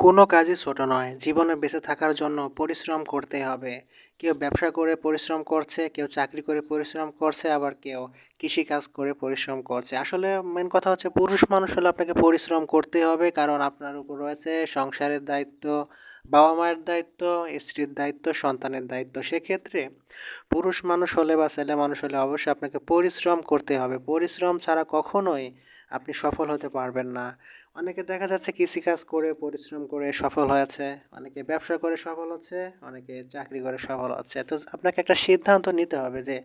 কোনো কাজই ছোট নয়। জীবনে বেঁচে থাকার জন্য পরিশ্রম করতে হবে। কেউ ব্যবসা করে পরিশ্রম করছে, কেউ চাকরি করে পরিশ্রম করছে, আবার কেউ কৃষিকাজ করে পরিশ্রম করছে। আসলে মেন কথা হচ্ছে পুরুষ মানুষ হলে আপনাকে পরিশ্রম করতে হবে, কারণ আপনার উপর রয়েছে সংসারের দায়িত্ব বাবা মায়ের দায়িত্ব, স্ত্রীর দায়িত্ব, সন্তানের দায়িত্ব। সেক্ষেত্রে পুরুষ মানুষ হলে বা ছেলে মানুষ হলে অবশ্যই আপনাকে পরিশ্রম করতে হবে। পরিশ্রম ছাড়া কখনোই আপনি সফল হতে পারবেন না। অনেকে দেখা যাচ্ছে কৃষিকাজ করে, পরিশ্রম করে সফল হয়েছে, অনেকে ব্যবসা করে সফল হচ্ছে, অনেকে চাকরি করে সফল হচ্ছে। তো আপনাকে একটা সিদ্ধান্ত নিতে হবে যে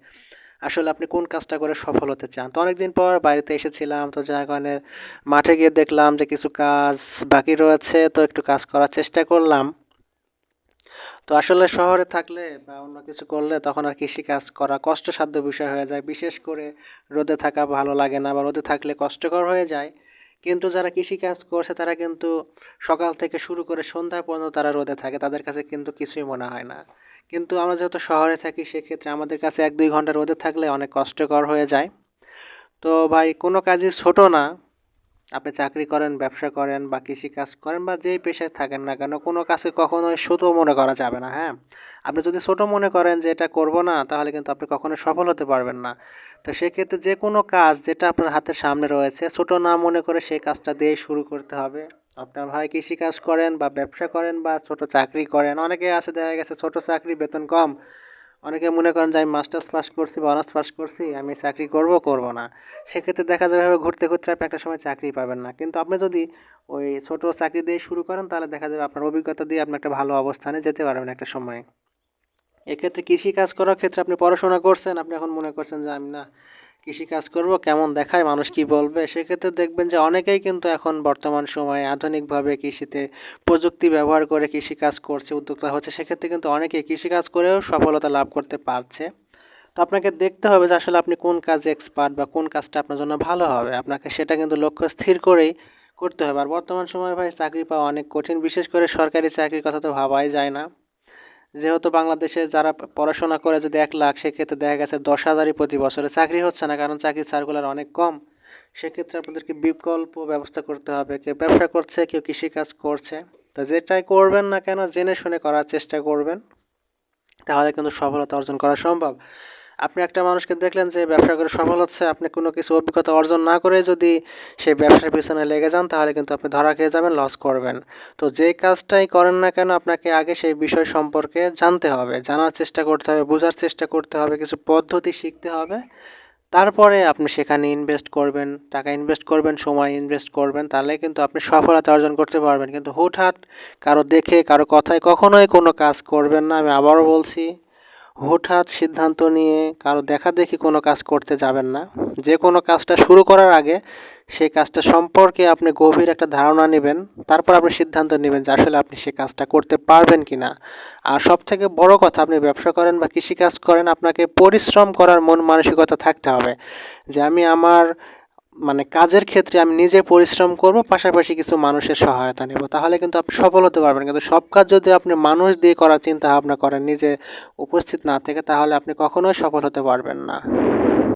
আসলে আপনি কোন কাজটা করে সফল হতে চান। তো অনেকদিন পর বাড়িতে এসেছিলাম, তো যার কারণে মাঠে গিয়ে দেখলাম যে কিছু কাজ বাকি রয়েছে, তো একটু কাজ করার চেষ্টা করলাম। তো আসলে শহরে থাকলে বা অন্য কিছু করলে তখন আর কৃষিকাজ করা কষ্টসাধ্য বিষয় হয়ে যায়। বিশেষ করে রোদে থাকা ভালো লাগে না বা রোদে থাকলে কষ্টকর হয়ে যায়। কিন্তু যারা কৃষিকাজ করছে তারা কিন্তু সকাল থেকে শুরু করে সন্ধ্যা পর্যন্ত তারা রোদে থাকে, তাদের কাছে কিন্তু কিছুই মনে হয় না। কিন্তু আমরা যেহেতু শহরে থাকি, সেক্ষেত্রে আমাদের কাছে এক দুই ঘণ্টা রোদে থাকলে অনেক কষ্টকর হয়ে যায়। তো ভাই, কোনো কাজই ছোট না। আপনি চাকরি করেন, ব্যবসা করেন বা কৃষিকাজ করেন বা যেই পেশায় থাকেন না কেন, কোনো কাজকে কখনোই ছোট মনে করা যাবে না হ্যাঁ? আপনি যদি ছোট মনে করেন যে এটা করব না, তাহলে কিন্তু আপনি কখনোই সফল হতে পারবেন না। তো সেক্ষেত্রে যে কোনো কাজ যেটা আপনার হাতের সামনে রয়েছে, ছোট না মনে করে সেই কাজটা দিয়েই শুরু করতে হবে। আপনার ভাই কৃষিকাজ করেন বা ব্যবসা করেন বা ছোট চাকরি করেন অনেকে আছে, দেখা গেছে ছোট চাকরি, বেতন কম। অনেকে মনে করেন যে আমি মাস্টার্স পাস করছি বা অনার্স পাস করছি, আমি চাকরি করব করব না। সেক্ষেত্রে দেখা যাবে ঘুরতে ঘুরতে আপনি একটা সময় চাকরি পাবেন না। কিন্তু আপনি যদি ওই ছোটো চাকরি দিয়ে শুরু করেন, তাহলে দেখা যাবে আপনার অভিজ্ঞতা দিয়ে আপনি একটা ভালো অবস্থানে যেতে পারবেন একটা সময়। এক্ষেত্রে কৃষি কাজ করার ক্ষেত্রে আপনি পড়াশোনা করছেন, আপনি এখন মনে করছেন যে আমি না কৃষিকাজ করব, কেমন দেখায়, মানুষ কি বলবে? সেক্ষেত্রে দেখবেন যে অনেকেই কিন্তু এখন বর্তমান সময়ে আধুনিকভাবে কৃষিতে প্রযুক্তি ব্যবহার করে কৃষিকাজ করছে, উদ্যোক্তা হচ্ছে। সেক্ষেত্রে কিন্তু অনেকেই কৃষিকাজ করেও সফলতা লাভ করতে পারছে। তো আপনাকে দেখতে হবে যে আসলে আপনি কোন কাজে এক্সপার্ট বা কোন কাজটা আপনার জন্য ভালো হবে। আপনাকে সেটা কিন্তু লক্ষ্য স্থির করেই করতে হবে। আর বর্তমান সময়ে ভাই, চাকরি পাওয়া অনেক কঠিন। বিশেষ করে সরকারি চাকরির কথা তো ভাবাই যায় না। যেহেতু বাংলাদেশে যারা পড়াশোনা করে যদি এক লাখ, সেক্ষেত্রে দেখা গেছে দশ হাজারই প্রতি বছরে চাকরি হচ্ছে না, কারণ চাকরির সার্কুলার অনেক কম। সেক্ষেত্রে আপনাদেরকে বিকল্প ব্যবস্থা করতে হবে। কেউ ব্যবসা করছে, কেউ কৃষিকাজ করছে। তো যেটাই করবেন না কেন, জেনে শুনে করার চেষ্টা করবেন। তাহলে কিন্তু সফলতা অর্জন করা সম্ভব। আপনি একটা মানুষকে দেখলেন যে ব্যবসা করে সফল হচ্ছে আপনি কোনো কিছু অভিজ্ঞতা অর্জন না করে যদি সেই ব্যবসার পিছনে লেগে যান, তাহলে কিন্তু আপনি ধরা খেয়ে যাবেন লস করবেন। তো যেই কাজটাই করেন না কেন, আপনাকে আগে সেই বিষয় সম্পর্কে জানতে হবে। জানার চেষ্টা করতে হবে, বোঝার চেষ্টা করতে হবে, কিছু পদ্ধতি শিখতে হবে। তারপরে আপনি সেখানে ইনভেস্ট করবেন, টাকা ইনভেস্ট করবেন, সময় ইনভেস্ট করবেন, তাহলে কিন্তু আপনি সফলতা অর্জন করতে পারবেন। কিন্তু হুটহাট কারও দেখে, কারও কথায় কখনোই কোনো কাজ করবেন না। আমি আবারও বলছি হুটহাট সিদ্ধান্ত নিয়ে কারও দেখা দেখি কোনো কাজ করতে যাবেন না। যে কোনো কাজটা শুরু করার আগে সেই কাজটা সম্পর্কে আপনি গভীর একটা ধারণা নেবেন, তারপর আপনি সিদ্ধান্ত নেবেন যে আসলে আপনি সেই কাজটা করতে পারবেন কি না আর সব থেকে বড় কথা, আপনি ব্যবসা করেন বা কৃষিকাজ করেন, আপনাকে পরিশ্রম করার মন মানসিকতা থাকতে হবে। যে আমি আমার মানে কাজের ক্ষেত্রে আমি নিজে পরিশ্রম করব, পাশাপাশি কিছু মানুষের সহায়তা নেব। তাহলে কিন্তু আপনি সফল হতে পারবেন। কিন্তু সব কাজ যদি আপনি মানুষ দিয়ে করার চিন্তা ভাবনা করেন, নিজে উপস্থিত না থেকে, তাহলে আপনি কখনোই সফল হতে পারবেন না।